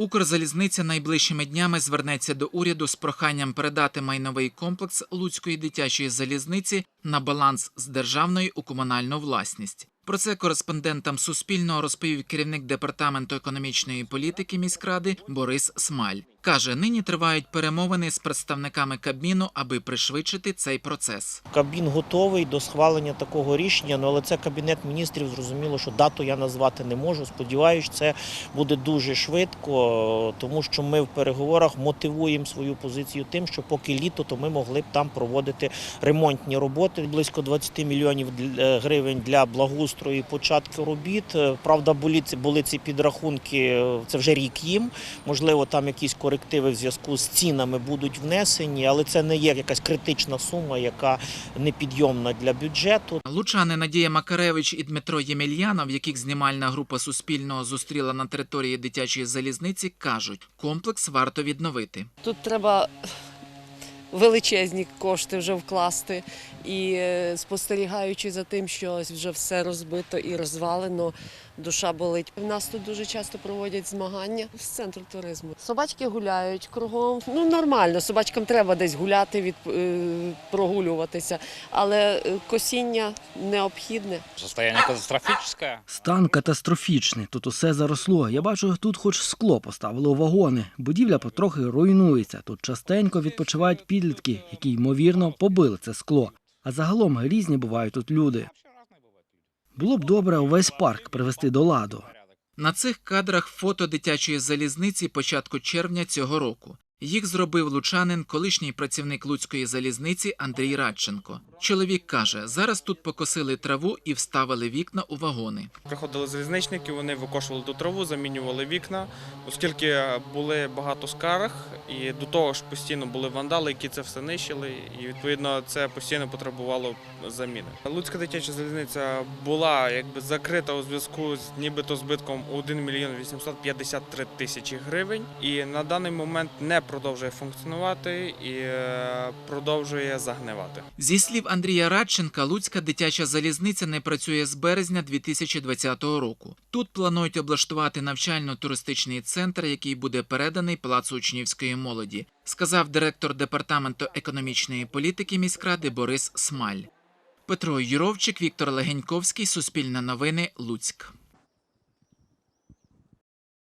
Укрзалізниця найближчими днями звернеться до уряду з проханням передати майновий комплекс Луцької дитячої залізниці на баланс з державної у комунальну власність. Про це кореспондентам Суспільного розповів керівник департаменту економічної політики міськради Борис Смаль. Каже, нині тривають перемовини з представниками Кабміну, аби пришвидшити цей процес. Кабмін готовий до схвалення такого рішення, ну, але це кабінет міністрів. Зрозуміло, що дату я назвати не можу. Сподіваюсь, це буде дуже швидко, тому що ми в переговорах мотивуємо свою позицію тим, що поки літо, то ми могли б там проводити ремонтні роботи. Близько 20 мільйонів гривень для благоустрою і початку робіт. Е, Правда, були ці підрахунки. е, Це вже рік їм. Можливо, там якісь корективи в зв'язку з цінами будуть внесені, але це не є якась критична сума, яка непідйомна для бюджету. Лучани Надія Макаревич і Дмитро Ємельянов, яких знімальна група Суспільного зустріла на території дитячої залізниці, кажуть, комплекс варто відновити. Тут треба величезні кошти вже вкласти. І е, спостерігаючи за тим, що ось вже все розбито і розвалено, душа болить. У нас тут дуже часто проводять змагання з центру туризму. Собачки гуляють кругом. Ну нормально, собачкам треба десь гуляти, від, е, прогулюватися, але е, косіння необхідне. Состояние катастрофическое. Стан катастрофічний. Тут усе заросло. Я бачу, тут хоч скло поставили у вагони. Будівля потрохи руйнується. Тут частенько відпочивають підлітки, які ймовірно побили це скло. А загалом різні бувають тут люди. Було б добре увесь парк привести до ладу. На цих кадрах фото дитячої залізниці початку червня цього року. Їх зробив лучанин, колишній працівник Луцької залізниці Андрій Радченко. Чоловік каже, зараз тут покосили траву і вставили вікна у вагони. Приходили залізничники, вони викошували ту траву, замінювали вікна, оскільки були багато скарг, і до того ж постійно були вандали, які це все нищили, і відповідно це постійно потребувало заміни. Луцька дитяча залізниця була якби закрита у зв'язку з нібито збитком 1 мільйон 853 тисячі гривень, і на даний момент не продовжує функціонувати і е, продовжує загнивати. Зі слів Андрія Радченка, Луцька дитяча залізниця не працює з березня 2020 року. Тут планують облаштувати навчально-туристичний центр, який буде переданий Палацу учнівської молоді, сказав директор департаменту економічної політики міськради Борис Смаль. Петро Юровчик, Віктор Легеньковський, Суспільне новини, Луцьк.